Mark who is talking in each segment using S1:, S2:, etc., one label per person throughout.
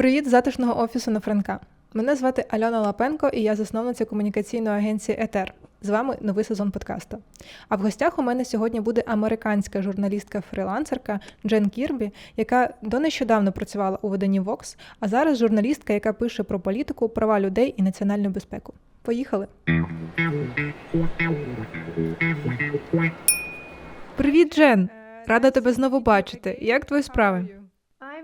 S1: Привіт з затишного офісу на Франка. Мене звати Альона Лапенко, і я засновниця комунікаційної агенції Етер. З вами новий сезон подкасту. А в гостях у мене сьогодні буде американська журналістка-фрілансерка Джен Кірбі, яка до нещодавно працювала у виданні Vox, а зараз журналістка, яка пише про політику, права людей і національну безпеку. Поїхали. Привіт, Джен! Рада тебе знову бачити. Як твої справи?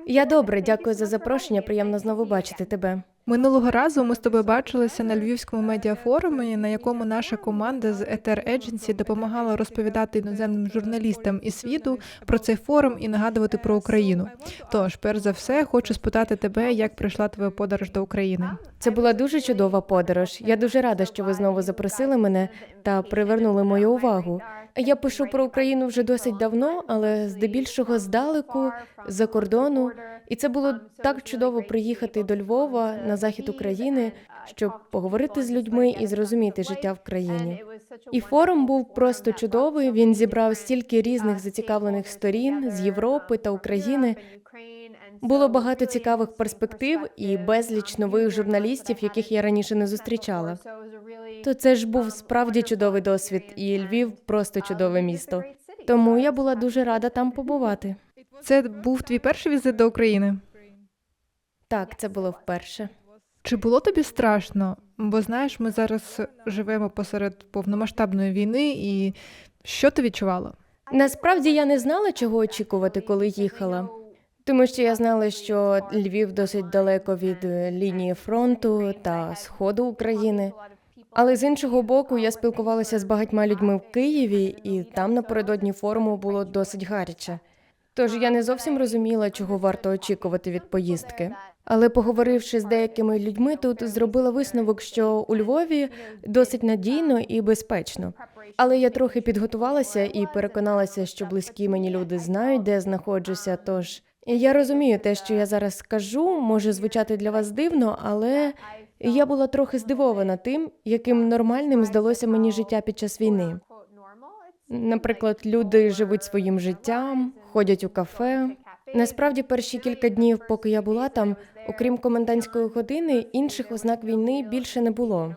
S2: Я добре, дякую за запрошення. Приємно знову бачити тебе.
S1: Минулого разу ми з тобою бачилися на львівському медіафорумі, на якому наша команда з Ether Agency допомагала розповідати іноземним журналістам і світу про цей форум і нагадувати про Україну. Тож, перш за все, хочу спитати тебе, як прийшла твоя подорож до України.
S2: Це була дуже чудова подорож. Я дуже рада, що ви знову запросили мене та привернули мою увагу. Я пишу про Україну вже досить давно, але здебільшого здалеку, за кордону. І це було так чудово приїхати до Львова на захід України, щоб поговорити з людьми і зрозуміти життя в країні. І форум був просто чудовий. Він зібрав стільки різних зацікавлених сторін з Європи та України. Було багато цікавих перспектив і безліч нових журналістів, яких я раніше не зустрічала. То це ж був справді чудовий досвід, і Львів просто чудове місто. Тому я була дуже рада там побувати.
S1: Це був твій перший візит до України.
S2: Так, це було вперше.
S1: Чи було тобі страшно? Бо знаєш, ми зараз живемо посеред повномасштабної війни, і що ти відчувала?
S2: Насправді я не знала, чого очікувати, коли їхала. Тому що я знала, що Львів досить далеко від е, лінії фронту та сходу України. Але з іншого боку, я спілкувалася з багатьма людьми в Києві, і там напередодні форуму було досить гаряче. Тож я не зовсім розуміла, чого варто очікувати від поїздки. Але поговоривши з деякими людьми, тут зробила висновок, що у Львові досить надійно і безпечно. Але я трохи підготувалася і переконалася, що близькі мені люди знають, де знаходжуся. Тож я розумію те, що я зараз скажу, може звучати для вас дивно, але я була трохи здивована тим, яким нормальним здалося мені життя під час війни. Наприклад, люди живуть своїм життям, ходять у кафе. Насправді, перші кілька днів, поки я була там, окрім комендантської години, інших ознак війни більше не було.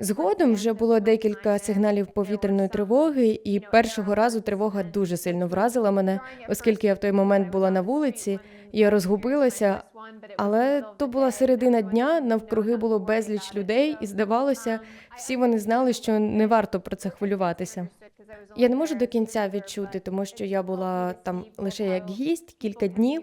S2: Згодом вже було декілька сигналів повітряної тривоги, і першого разу тривога дуже сильно вразила мене, оскільки я в той момент була на вулиці, я розгубилася. Але то була середина дня, навкруги було безліч людей, і здавалося, всі вони знали, що не варто про це хвилюватися. Я не можу до кінця відчути, тому що я була там лише як гість кілька днів.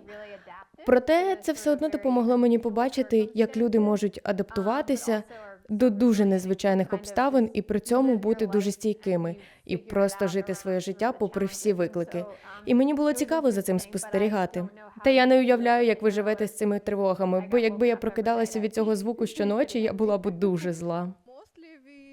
S2: Проте це все одно допомогло мені побачити, як люди можуть адаптуватися до дуже незвичайних обставин і при цьому бути дуже стійкими і просто жити своє життя попри всі виклики. І мені було цікаво за цим спостерігати. Та я не уявляю, як ви живете з цими тривогами, бо якби я прокидалася від цього звуку щоночі, я була б дуже зла.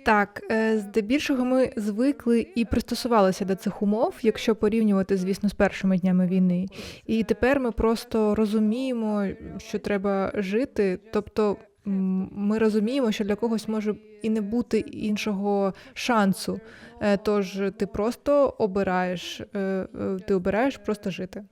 S1: Так, е, здебільшого ми звикли і пристосувалися до цих умов, якщо порівнювати, звісно, з першими днями війни. І тепер ми просто розуміємо, що треба жити. Тобто ми розуміємо, що для когось може і не бути іншого шансу. Е, Тож ти просто обираєш, е, ти обираєш просто жити.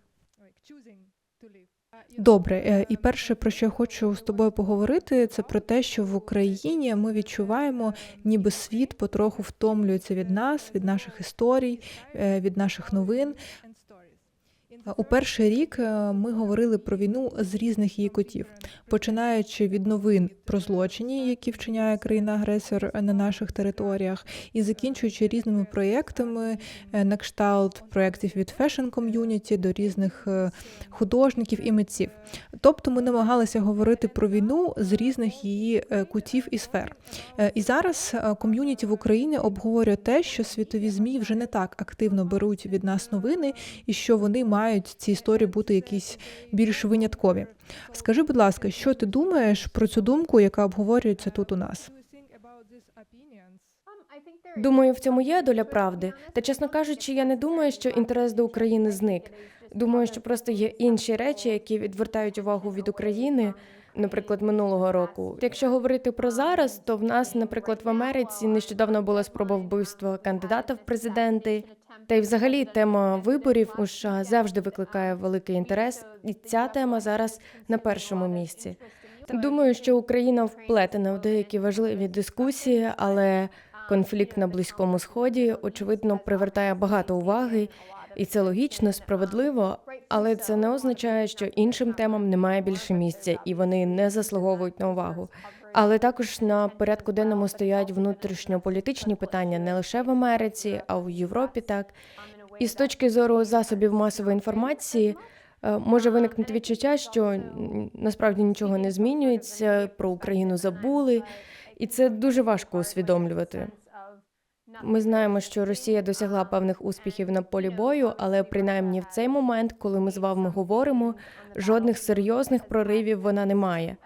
S1: Добре, е, і перше, про що я хочу з тобою поговорити, це про те, що в Україні ми відчуваємо, ніби світ потроху втомлюється від нас, від наших історій, е, від наших новин. У перший рік е, ми говорили про війну з різних її котів, починаючи від новин про злочині, які вчиняє країна-агресор на наших територіях, і закінчуючи різними проєктами е, на кшталт проєктів від Fashion Community до різних е, художників і митців. Тобто ми намагалися говорити про війну з різних її кутів і сфер. І зараз ком'юніті в Україні обговорює те, що світові змі вже не так активно беруть від нас новини, і що вони мають ці історії бути якісь більш виняткові. Скажи, будь ласка, що ти думаєш про цю думку, яка обговорюється тут у нас?
S2: Думаю, в цьому є доля правди. Та чесно кажучи, я не думаю, що інтерес до України зник. Думаю, що просто є інші речі, які відвертають увагу від України. Наприклад, минулого року. Якщо говорити про зараз, то в нас, наприклад, в Америці нещодавно була спроба вбивства кандидата в президенти. Та й взагалі тема виборів у США завжди викликає великий інтерес, і ця тема зараз на першому місці. Думаю, що Україна вплетена в деякі важливі дискусії, але конфлікт на близькому сході очевидно привертає багато уваги, і це логічно, справедливо. Але це не означає, що іншим темам немає більше місця, і вони не заслуговують на увагу. Але також на порядку денному стоять внутрішньополітичні питання не лише в Америці, а в Європі. Так і з точки зору засобів масової інформації е, може виникнути відчуття, що насправді нічого не змінюється, про Україну забули, і це дуже важко усвідомлювати. Ми знаємо, що Росія досягла певних успіхів на полі бою, але принаймні в цей момент, коли ми з вами говоримо, жодних серйозних проривів вона не має.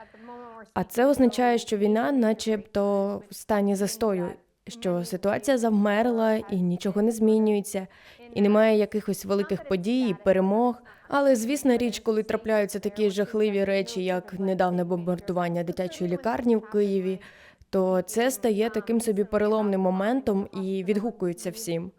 S2: А це означає, що війна, начебто, в стані застою, що ситуація завмерла і нічого не змінюється, і немає якихось великих подій, перемог. Але звісна річ, коли трапляються такі жахливі речі, як недавне бомбардування дитячої лікарні в Києві, то це стає таким собі переломним моментом і відгукується всім.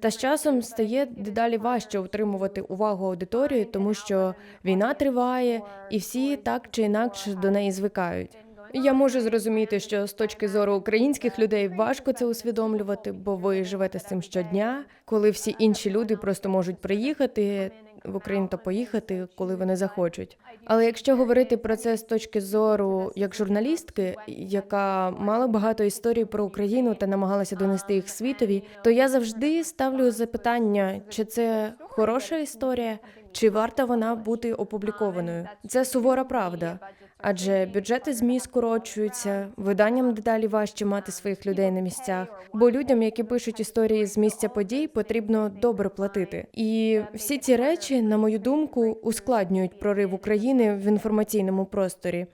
S2: Та з часом стає дедалі важче утримувати увагу аудиторії, тому що війна триває, і всі так чи інакше до неї звикають. Я можу зрозуміти, що з точки зору українських людей важко це усвідомлювати, бо ви живете з цим щодня, коли всі інші люди просто можуть приїхати в Україну та поїхати, коли вони захочуть. Але якщо говорити про це з точки зору як журналістки, яка мала багато історій про Україну та намагалася донести їх світові, то я завжди ставлю запитання, чи це хороша історія, чи варта вона бути опублікованою. Це сувора правда. Адже бюджети змі скорочуються, виданням дедалі важче мати своїх людей на місцях. Бо людям, які пишуть історії з місця подій, потрібно добре платити. І всі ці речі, на мою думку, ускладнюють прорив України в інформаційному просторі.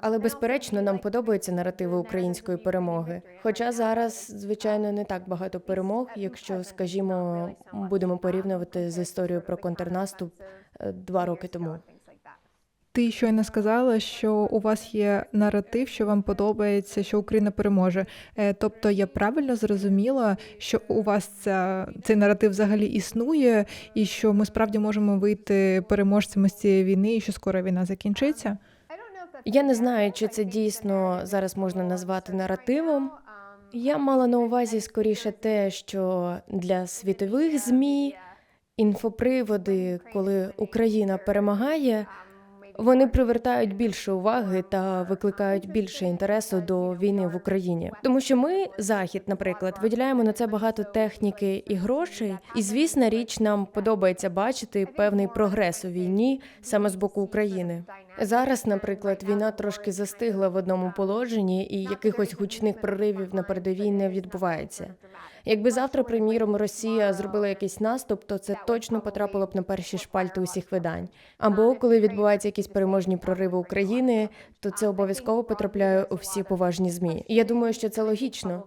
S2: Але безперечно, нам подобаються наративи української перемоги. Хоча зараз, звичайно, не так багато перемог, якщо, скажімо, будемо порівнювати з історією про контрнаступ е, два роки тому.
S1: Ти щойно сказала, що у вас є наратив, що вам подобається, що Україна переможе. Е, Тобто я правильно зрозуміла, що у вас ця, цей наратив взагалі існує, і що ми справді можемо вийти переможцями з цієї війни, і що скоро війна закінчиться.
S2: Я не знаю, чи це дійсно зараз можна назвати наративом. Я мала на увазі скоріше те, що для світових змі інфоприводи, коли Україна перемагає, вони привертають більше уваги та викликають більше інтересу до війни в Україні, тому що ми, захід, наприклад, виділяємо на це багато техніки і грошей. І звісна річ, нам подобається бачити певний прогрес у війні саме з боку України. Зараз, наприклад, війна трошки застигла в одному положенні, і якихось гучних проривів на передовій не відбувається. Якби завтра, приміром, Росія зробила якийсь наступ, то це точно потрапило б на перші шпальти усіх видань. Або коли відбуваються якісь переможні прориви України, то це обов'язково потрапляє у всі поважні змі. І я думаю, що це логічно.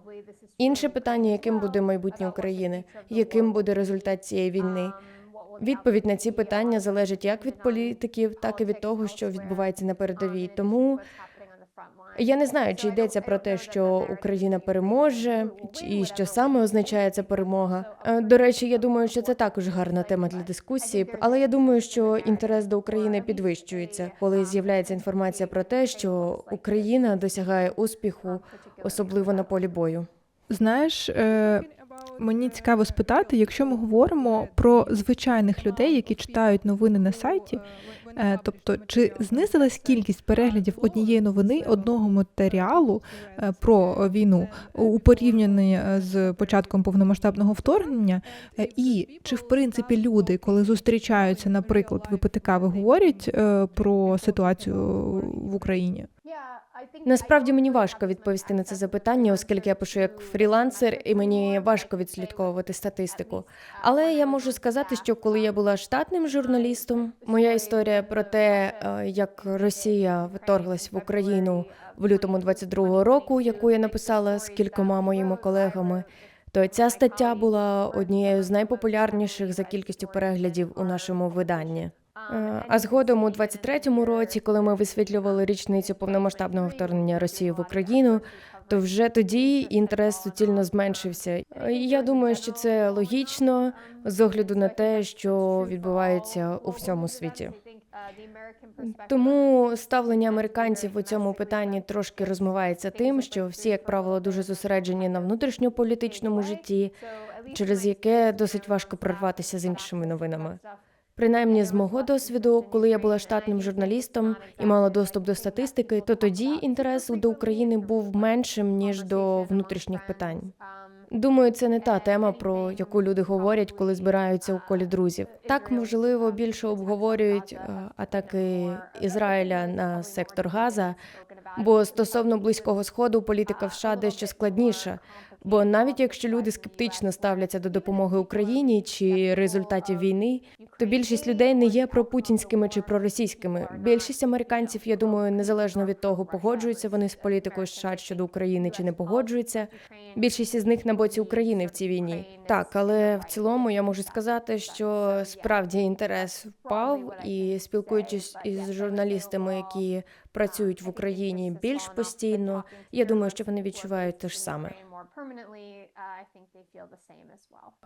S2: Інше питання, яким буде майбутнє України, яким буде результат цієї війни. Відповідь на ці питання залежить як від політиків, так і від того, що відбувається на передовій. Тому я не знаю, чи йдеться про те, що Україна переможе, і що саме означає ця перемога. Е, До речі, я думаю, що це також гарна тема для дискусії. Але я думаю, що інтерес до України підвищується, коли з'являється інформація про те, що Україна досягає успіху, особливо на полі бою.
S1: Знаєш, е, мені цікаво спитати, якщо ми говоримо про звичайних людей, які читають новини на сайті, е, тобто чи знизилась кількість переглядів однієї новини одного матеріалу е, про війну у порівнянні е, з початком повномасштабного вторгнення? І чи в принципі люди, коли зустрічаються, наприклад, випити кави, говорять про ситуацію в Україні?
S2: Насправді мені важко відповісти на це запитання, оскільки я пишу як фрілансер, і мені важко відслідковувати статистику. Але я можу сказати, що коли я була штатним журналістом, моя історія про те, е, як Росія вторглась в Україну в лютому 22-го року, яку я написала з кількома моїми колегами. то ця стаття була однією з найпопулярніших за кількістю переглядів у нашому виданні. Е, А згодом у 23-му році, коли ми висвітлювали річницю повномасштабного вторгнення Росії в Україну, то вже тоді інтерес суцільно зменшився. Я думаю, що це логічно з огляду на те, що відбувається у всьому світі. Тому ставлення американців у цьому питанні трошки розмивається тим, що всі, як правило, дуже зосереджені на внутрішньополітичному житті, через яке досить важко прорватися з іншими новинами. Принаймні, з мого досвіду, коли я була штатним журналістом і мала доступ до статистики, то тоді інтерес до України був меншим ніж до внутрішніх питань. Думаю, це не та тема, про яку люди говорять, коли збираються у колі друзів. Так, можливо, більше обговорюють е, атаки Ізраїля на сектор Газа, бо стосовно близького сходу політика в США дещо складніша. Бо навіть якщо люди скептично ставляться до допомоги Україні чи результатів війни, то більшість людей не є пропутінськими чи проросійськими. Більшість американців, я думаю, незалежно від того, погоджуються вони з політикою США щодо України чи не погоджуються. Більшість із них на боці України в цій війні. Так, але в цілому я можу сказати, що справді інтерес впав, і спілкуючись із журналістами, які працюють в Україні більш постійно, я думаю, що вони відчувають те ж саме.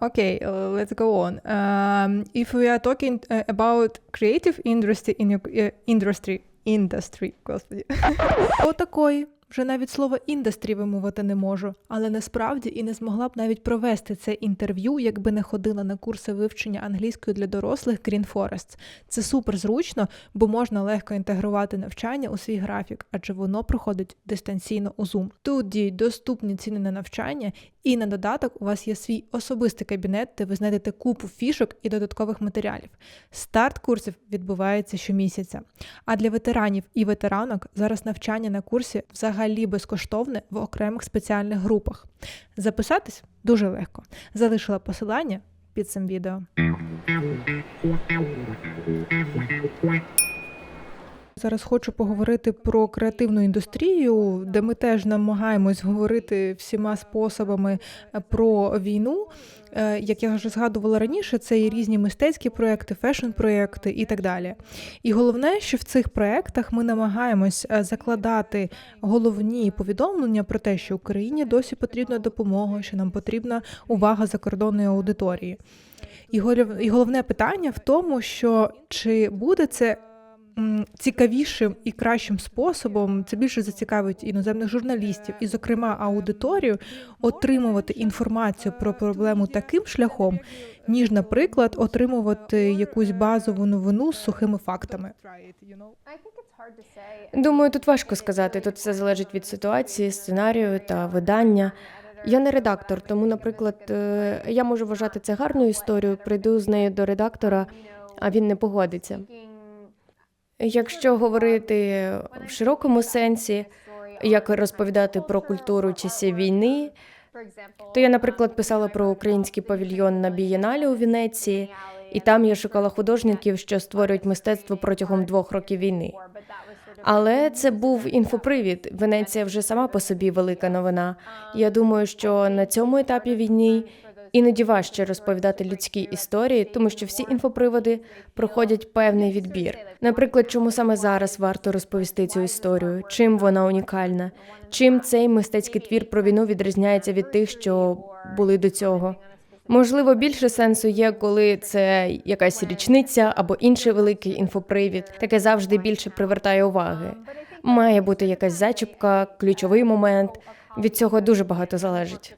S1: Okay, uh, let's go on. Um, if we are talking uh, about creative industry in your uh, industry, industry, господи. Отакої. Вже навіть слово індастрі вимовити не можу, але насправді і не змогла б навіть провести це інтерв'ю, якби не ходила на курси вивчення англійської для дорослих Green Forest. Це супер зручно, бо можна легко інтегрувати навчання у свій графік, адже воно проходить дистанційно у Zoom. Тут діють доступні ціни на навчання, і на додаток у вас є свій особистий кабінет, де ви знайдете купу фішок і додаткових матеріалів. Старт курсів відбувається щомісяця. А для ветеранів і ветеранок зараз навчання на курсі взагалі безкоштовне в окремих спеціальних групах. Записатись дуже легко. Залишила посилання під цим відео. Зараз хочу поговорити про креативну індустрію, де ми теж намагаємось говорити всіма способами е, про війну. Е, Як я вже згадувала раніше, це і різні мистецькі проекти, фешн-проекти і так далі. І головне, що в цих проектах ми намагаємось е, закладати головні повідомлення про те, що Україні досі потрібна допомога, що нам потрібна увага закордонної аудиторії. І головне питання в тому, що чи буде це цікавішим і кращим способом, це більше зацікавить іноземних журналістів, і, зокрема, аудиторію отримувати інформацію про проблему таким шляхом, ніж, наприклад, отримувати якусь базову новину з сухими фактами.
S2: Думаю, тут важко сказати. Тут все залежить від ситуації, сценарію та видання. Я не редактор, тому, наприклад, е, я можу вважати це гарною історією, прийду з нею до редактора, а він не погодиться. Якщо говорити в широкому сенсі, як розповідати про культуру часів війни, то я, наприклад, писала про український павільйон на бієналі у Венеції, і там я шукала художників, що створюють мистецтво протягом двох років війни. Але це був інфопривід. Венеція вже сама по собі велика новина. Я думаю, що на цьому етапі війни іноді важче розповідати людські історії, тому що всі інфоприводи проходять певний відбір. Наприклад, чому саме зараз варто розповісти цю історію, чим вона унікальна, чим цей мистецький твір про війну відрізняється від тих, що були до цього. Можливо, більше сенсу є, коли це якась річниця або інший великий інфопривід. Таке завжди більше привертає уваги. Має бути якась зачіпка, ключовий момент. Від цього дуже багато залежить.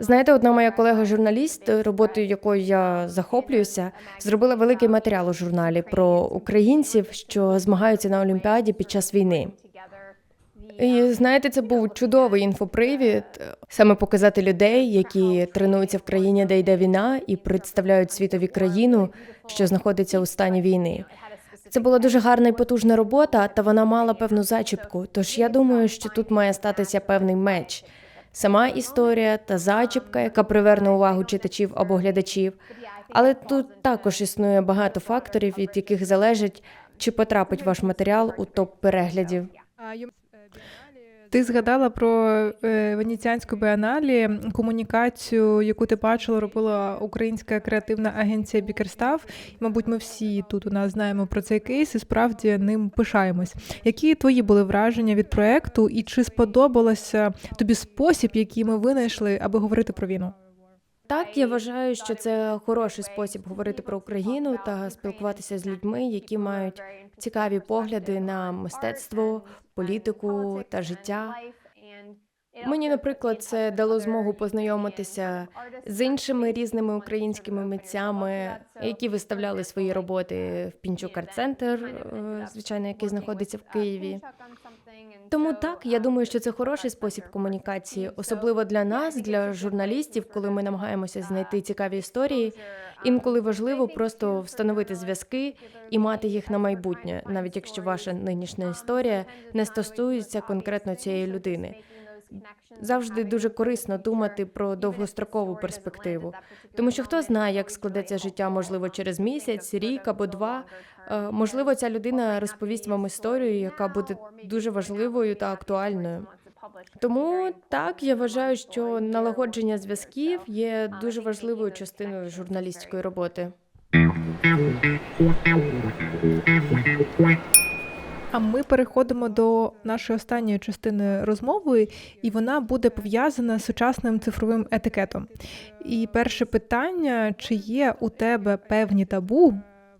S2: Знаєте, одна моя колега-журналіст, роботою якою я захоплююся, зробила великий матеріал у журналі про українців, що змагаються на Олімпіаді під час війни. І знаєте, це був чудовий інфопривід, саме показати людей, які тренуються в країні, де йде війна, і представляють світові країну, що знаходиться у стані війни. Це була дуже гарна і потужна робота, та вона мала певну зачіпку. Тож я думаю, що тут має статися певний меч. Сама історія та зачіпка, яка приверне увагу читачів або глядачів. Але тут також існує багато факторів, від яких залежить, чи потрапить ваш матеріал у топ переглядів.
S1: Ти згадала про е, Венеціанську біаналі, комунікацію, яку ти бачила, робила українська креативна агенція Бікерстав. Мабуть, ми всі тут у нас знаємо про цей кейс і справді ним пишаємось. Які твої були враження від проекту, і чи сподобалося тобі спосіб, який ми винайшли, аби говорити про війну?
S2: Так, я вважаю, що це хороший спосіб говорити про Україну та спілкуватися з людьми, які мають цікаві погляди на мистецтво, політику та життя. Мені, наприклад, це дало змогу познайомитися з іншими різними українськими митцями, які виставляли свої роботи в Пінчук Арт-центр, е, звичайно, який знаходиться в Києві. Тому так, я думаю, що це хороший спосіб комунікації, особливо для нас, для журналістів, коли ми намагаємося знайти цікаві історії. Інколи важливо просто встановити зв'язки і мати їх на майбутнє, навіть якщо ваша нинішня історія не стосується конкретно цієї людини. Завжди дуже корисно думати про довгострокову перспективу, тому що хто знає, як складеться життя, можливо, через місяць, рік або два. Е, Можливо, ця людина розповість вам історію, яка буде дуже важливою та актуальною. Тому так я вважаю, що налагодження зв'язків є дуже важливою частиною журналістської роботи.
S1: А ми переходимо до нашої останньої частини розмови, і вона буде пов'язана з сучасним цифровим етикетом. І перше питання: чи є у тебе певні табу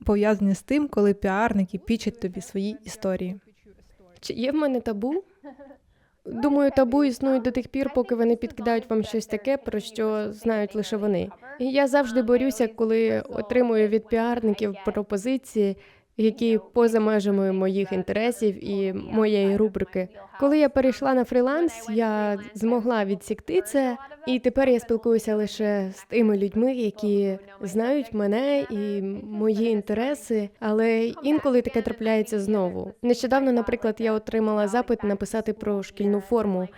S1: пов'язані з тим, коли піарники пічать тобі свої історії?
S2: Чи є в мене табу? Думаю, табу існують до тих пір, поки вони підкидають вам щось таке, про що знають лише вони. І я завжди борюся, коли отримую від піарників пропозиції, які поза межами моїх інтересів і моєї рубрики. Коли я перейшла на фріланс, я змогла відсікти це, і тепер я спілкуюся лише з тими людьми, які знають мене і мої інтереси. Але інколи таке трапляється знову. Нещодавно, наприклад, я отримала запит написати про шкільну форму.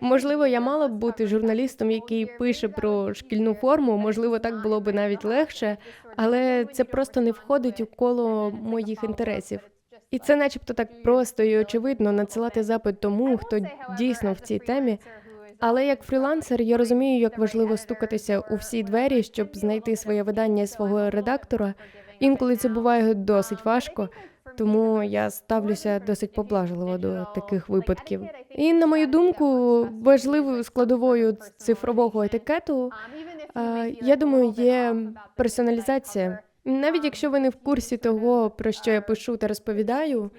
S2: Можливо, я мала б бути журналістом, який пише про шкільну форму. Можливо, так було би навіть легше, але це просто не входить у коло моїх інтересів. І це, начебто, так просто і очевидно надсилати запит тому, хто дійсно в цій темі. Але як фрілансер я розумію, як важливо стукатися у всі двері, щоб знайти своє видання свого редактора. Інколи це буває досить важко, тому я ставлюся досить поблажливо до таких випадків. І на мою думку, важливою складовою цифрового етикету, я думаю, є персоналізація. Навіть якщо ви не в курсі того, про що я пишу та розповідаю,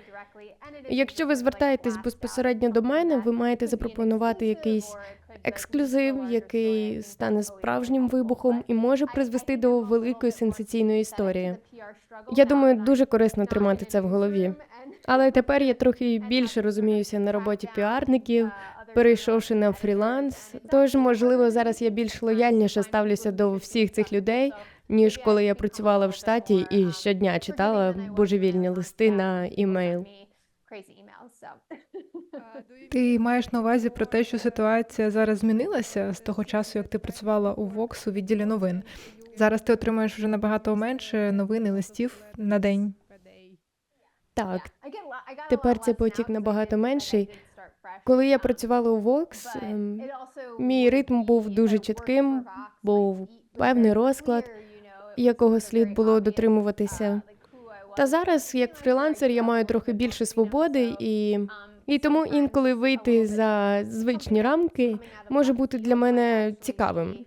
S2: якщо ви звертаєтесь безпосередньо до мене, ви маєте запропонувати якийсь ексклюзив, який стане справжнім вибухом і може призвести до великої сенсаційної історії. Я думаю, дуже корисно тримати це в голові. Але тепер я трохи більше розуміюся на роботі піарників, перейшовши на фріланс. Тож, можливо, зараз я більш лояльніше ставлюся до всіх цих людей, ніж коли я працювала в штаті і щодня читала божевільні листи на імейл.
S1: Ти маєш на увазі про те, що ситуація зараз змінилася з того часу, як ти працювала у Vox у відділі новин. Зараз ти отримуєш вже набагато менше новин і листів на день.
S2: Так, тепер цей потік набагато менший. Коли я працювала у Vox, ем, мій ритм був дуже чітким, був певний розклад, якого слід було дотримуватися. Та зараз, як фрілансер, я маю трохи більше свободи і. І тому інколи вийти за звичні рамки може бути для мене цікавим.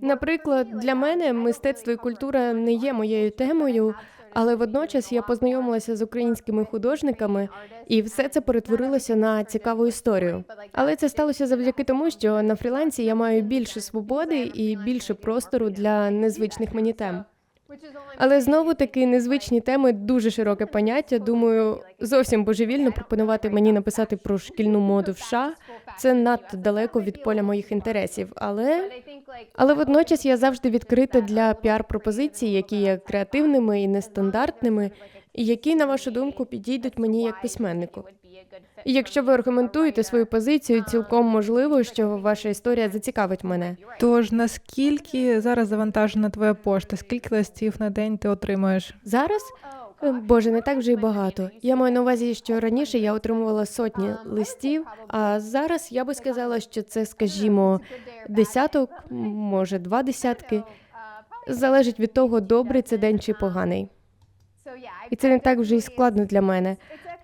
S2: Наприклад, для мене мистецтво і культура не є моєю темою, але водночас я познайомилася з українськими художниками, і все це перетворилося на цікаву історію. Але це сталося завдяки тому, що на фрілансі я маю більше свободи і більше простору для незвичних мені тем. Але знову таки незвичні теми дуже широке поняття. Думаю, зовсім божевільно пропонувати мені написати про шкільну моду в США. Це надто далеко від поля моїх інтересів. Але але водночас я завжди відкрита для піар-пропозицій, які є креативними і нестандартними, і які, на вашу думку, підійдуть мені як письменнику. І якщо ви аргументуєте свою позицію, цілком можливо, що ваша історія зацікавить мене.
S1: Тож наскільки зараз завантажена твоя пошта? Скільки листів на день ти отримуєш?
S2: Зараз Боже, не так вже й багато. Я маю на увазі, що раніше я отримувала сотні листів, а зараз я би сказала, що це, скажімо, десяток, може, два десятки. Залежить від того, добрий це день чи поганий. І це не так вже й складно для мене.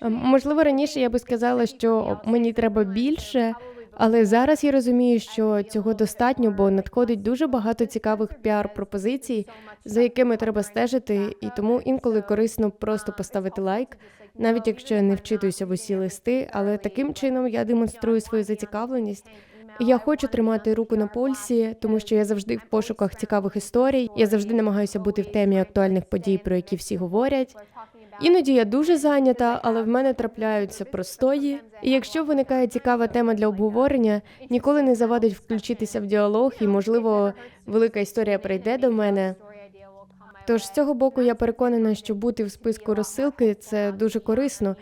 S2: Е, Можливо, раніше я би сказала, що мені треба більше, але зараз я розумію, що цього достатньо, бо надходить дуже багато цікавих піар-пропозицій, за якими треба стежити, і тому інколи корисно просто поставити лайк, навіть якщо я не вчитуюся в усі листи, але таким чином я демонструю свою зацікавленість. Я хочу тримати руку на пульсі, тому що я завжди в пошуках цікавих історій. Я завжди намагаюся бути в темі актуальних подій, про які всі говорять. Іноді я дуже зайнята, але в мене трапляються простої. І якщо виникає цікава тема для обговорення, ніколи не завадить включитися в діалог, і можливо, велика історія прийде до мене. Тож з цього боку я переконана, що бути в списку розсилки це дуже корисно.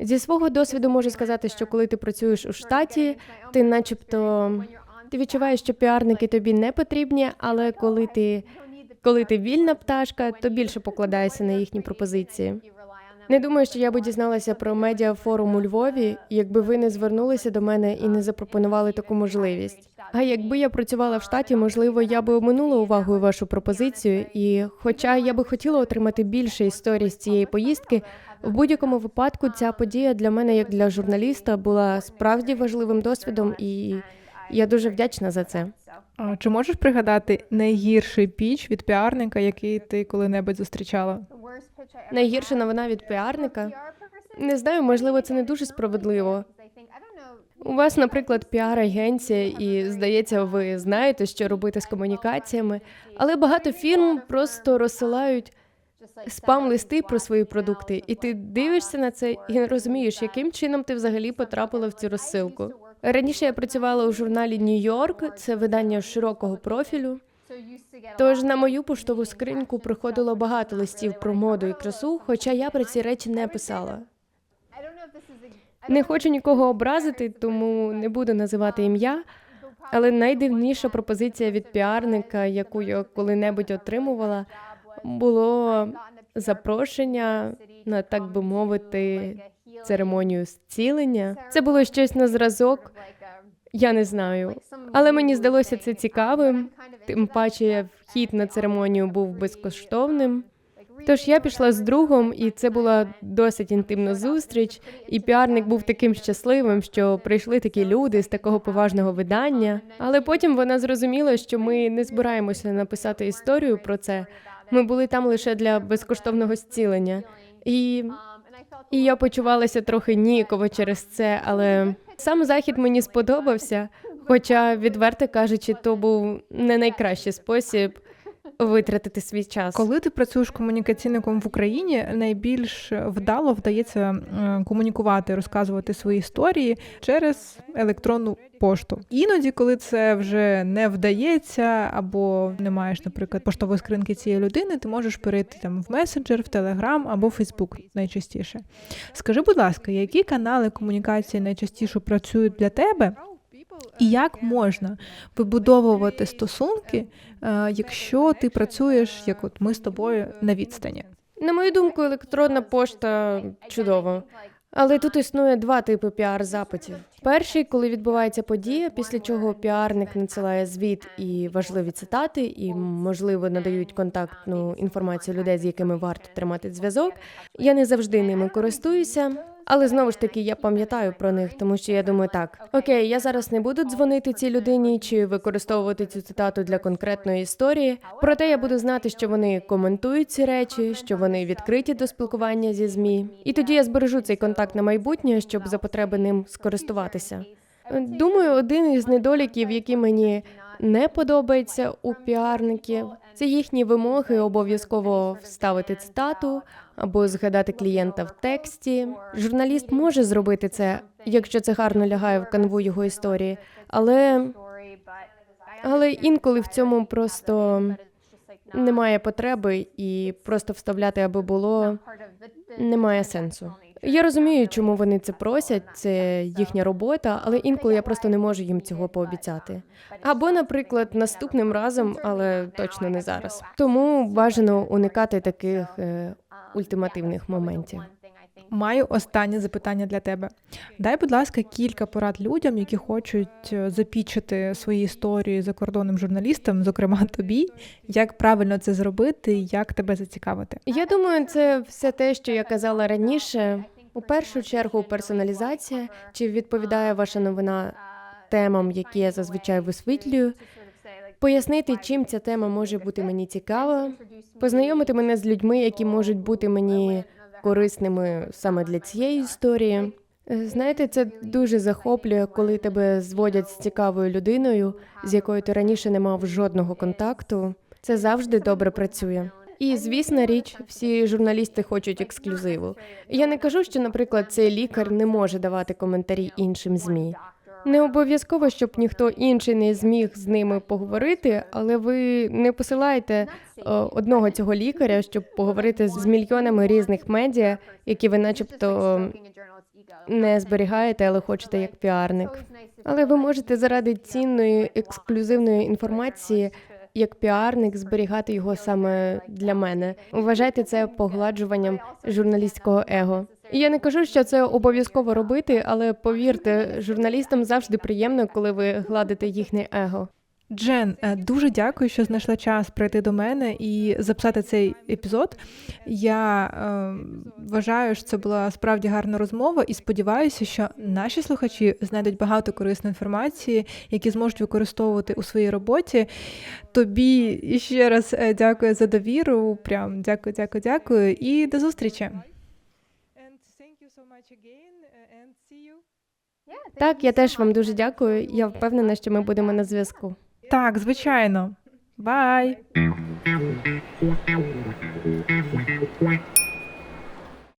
S2: Зі свого досвіду можу сказати, що коли ти працюєш у штаті, ти, начебто, ти відчуваєш, що піарники тобі не потрібні, але коли ти коли ти вільна пташка, то більше покладаєшся на їхні пропозиції. Не думаю, що я би дізналася про медіафорум у Львові, якби ви не звернулися до мене і не запропонували таку можливість. А якби я працювала в штаті, можливо, я би оминула увагою вашу пропозицію. І, хоча я би хотіла отримати більше історій з цієї поїздки, в будь-якому випадку ця подія для мене, як для журналіста, була справді важливим досвідом, і я дуже вдячна за це.
S1: А Чи можеш пригадати найгірший піч від піарника, який ти коли-небудь зустрічала?
S2: Найгірша новина від піарника. Не знаю, можливо, це не дуже справедливо. У вас, наприклад, піар-агенція, і здається, ви знаєте, що робити з комунікаціями, але багато фірм просто розсилають спам-листи про свої продукти, і ти дивишся на це і не розумієш, яким чином ти взагалі потрапила в цю розсилку. Раніше я працювала у журналі Нью-Йорк, це видання широкого профілю. Тож на мою поштову скриньку приходило багато листів про моду і красу, хоча я про ці речі не писала. Не хочу нікого образити, тому не буду називати ім'я. Але найдивніша пропозиція від піарника, яку я коли-небудь отримувала, було запрошення на так би мовити церемонію зцілення. Це було щось на зразок. Я не знаю, але мені здалося це цікавим. Тим паче вхід на церемонію був безкоштовним. Тож я пішла з другом, і це була досить інтимна зустріч. І піарник був таким щасливим, що прийшли такі люди з такого поважного видання. Але потім вона зрозуміла, що ми не збираємося написати історію про це. Ми були там лише для безкоштовного зцілення. І, і я почувалася трохи ніяково через це, але сам захід мені сподобався. Хоча, відверто кажучи, то був не найкращий спосіб витратити свій час.
S1: Коли ти працюєш комунікаційником в Україні, найбільш вдало вдається комунікувати, розказувати свої історії через електронну пошту. Іноді, коли це вже не вдається, або не маєш, наприклад, поштової скринки цієї людини, ти можеш перейти там в месенджер, в Телеграм або Фейсбук найчастіше. Скажи, будь ласка, які канали комунікації найчастіше працюють для тебе? І як можна вибудовувати стосунки, е, якщо ти працюєш, як от ми з тобою на відстані?
S2: На мою думку, електронна пошта чудово. Але тут існує два типи піар-запитів. Перший, коли відбувається подія, після чого піарник надсилає звіт і важливі цитати, і можливо надають контактну інформацію людей, з якими варто тримати зв'язок. Я не завжди ними користуюся, але знову ж таки я пам'ятаю про них, тому що я думаю, так окей, я зараз не буду дзвонити цій людині чи використовувати цю цитату для конкретної історії. Проте я буду знати, що вони коментують ці речі, що вони відкриті до спілкування зі змі. І тоді я збережу цей контакт на майбутнє, щоб за потреби ним скористуватися. Думаю, один із недоліків, які мені не подобається у піарників, це їхні вимоги обов'язково вставити цитату або згадати клієнта в тексті. Журналіст може зробити це, якщо це гарно лягає в канву його історії, але, але інколи в цьому просто немає потреби і просто вставляти, аби було немає сенсу. Я розумію, чому вони це просять, це їхня робота, але інколи я просто не можу їм цього пообіцяти. Або, наприклад, наступним разом, але точно не зараз. Тому бажано уникати таких е, ультимативних моментів.
S1: Маю останнє запитання для тебе. Дай, будь ласка, кілька порад людям, які хочуть е, запічити свої історії закордонним журналістам, зокрема тобі, як правильно це зробити, як тебе зацікавити.
S2: Я думаю, це все те, що я казала раніше. У першу чергу персоналізація, чи відповідає ваша новина темам, які я зазвичай висвітлюю, пояснити, чим ця тема може бути мені цікава, познайомити мене з людьми, які можуть бути мені корисними саме для цієї історії. Е, Знаєте, це дуже захоплює, коли тебе зводять з цікавою людиною, з якою ти раніше не мав жодного контакту. Це завжди добре працює. І звісна річ, всі журналісти хочуть ексклюзиву. Я не кажу, що, наприклад, цей лікар не може давати коментарі іншим змі. Не обов'язково, щоб ніхто інший не зміг з ними поговорити, але ви не посилаєте е, одного цього лікаря, щоб поговорити з мільйонами різних медіа, які ви, начебто, не зберігаєте, але хочете як піарник. Але ви можете заради цінної ексклюзивної інформації, як піарник, зберігати його саме для мене. Вважайте це погладжуванням журналістського его. Я не кажу, що це обов'язково робити, але повірте, журналістам завжди приємно, коли ви гладите їхнє его.
S1: Джен, е, дуже дякую, що знайшла час прийти до мене і записати цей епізод. Я е, вважаю, що це була справді гарна розмова, і сподіваюся, що наші слухачі знайдуть багато корисної інформації, які зможуть використовувати у своїй роботі. Тобі іще раз е, дякую за довіру. Прям дякую, дякую, дякую. І до зустрічі.
S2: Так, я теж вам дуже дякую. Я впевнена, що ми будемо на зв'язку.
S1: Так, звичайно. Бай!